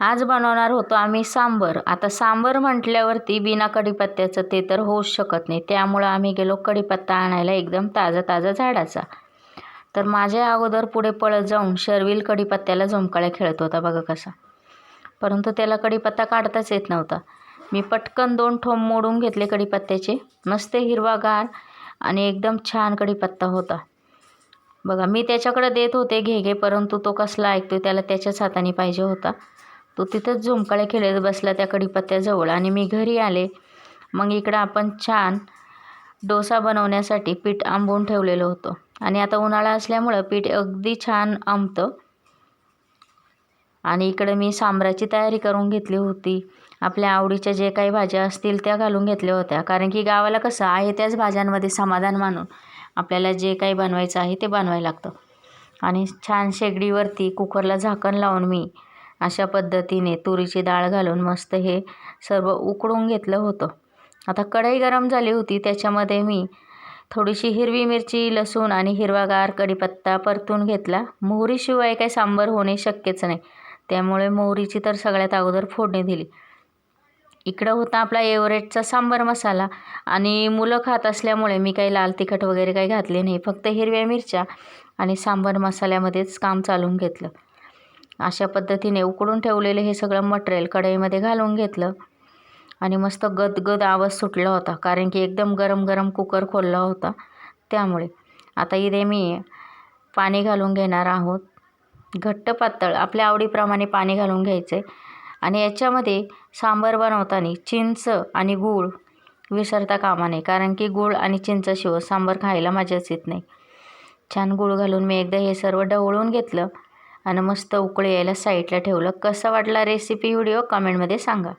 आज बनवणार होतो आम्ही सांबर. आता सांबर म्हटल्यावरती बिना कढीपत्त्याचं ते तर होऊच शकत नाही. त्यामुळं आम्ही गेलो कढीपत्ता आणायला एकदम ताजा ताजा झाडाचा. तर माझ्या अगोदर पुढे पळत जाऊन शर्विल कढीपत्त्याला झुमकाळ्या खेळत होता. बघा कसा. परंतु त्याला कढीपत्ता काढताच येत नव्हता. मी पटकन दोन ठोंब मोडून घेतले कढीपत्त्याचे. मस्त हिरवागार आणि एकदम छान कढीपत्ता होता. बघा मी त्याच्याकडे देत होते घे घे परंतु तो कसला ऐकतो त्याला त्याच्याच हाताने पाहिजे होता. तो तिथंच झुमकाळे खेळत बसला त्या कढीपत्त्याजवळ आणि मी घरी आले. मग इकडं आपण छान डोसा बनवण्यासाठी पीठ आंबवून ठेवलेलं होतं. आणि आता उन्हाळा असल्यामुळं पीठ अगदी छान आंबतं. आणि इकडं मी सांबराची तयारी करून घेतली होती. आपल्या आवडीच्या जे काही भाज्या असतील त्या घालून घेतल्या होत्या. कारण की गावाला कसं आहे त्याच भाज्यांमध्ये समाधान मानून आपल्याला जे काही बनवायचं आहे ते बनवायला लागतं. आणि छान शेगडीवरती कुकरला झाकण लावून मी अशा पद्धतीने तुरीची डाळ घालून मस्त हे सर्व उकडून घेतलं होतं. आता कढई गरम झाली होती त्याच्यामध्ये मी थोडीशी हिरवी मिरची लसूण आणि हिरवागार कढीपत्ता परतून घेतला. मोहरीशिवाय काही सांबर होणे शक्यच नाही. त्यामुळे मोहरीची तर सगळ्यात अगोदर फोडणी दिली. इकडं होता आपला एव्हरेस्टचा सांबर मसाला आणि मुलं खात असल्यामुळे मी काही लाल तिखट वगैरे काही घातले नाही. फक्त हिरव्या मिरच्या आणि सांबर मसाल्यामध्येच काम चालून घेतलं. अशा पद्धतीने उकडून ठेवलेलं हे सगळं मटेरियल कढईमध्ये घालून घेतलं. आणि मस्त गदगद आवाज सुटला होता कारण की एकदम गरम गरम कुकर खोलला होता. त्यामुळे आता इथे मी पाणी घालून घेणार आहोत. घट्ट पातळ आपल्या आवडीप्रमाणे पाणी घालून घ्यायचं आहे आणि याच्यामध्ये सांबार बनवताना चिंच आणि गूळ विसरता कामा नये कारण की गूळ आणि चिंचाशिवाय सांबार खायला मजाच येत नाही. छान गूळ घालून मी एकदा हे सर्व ढवळून घेतलं. आणि मस्त उकळी यायला साईडला ठेवलं. कसं वाटला रेसिपी व्हिडिओ कमेंटमध्ये सांगा.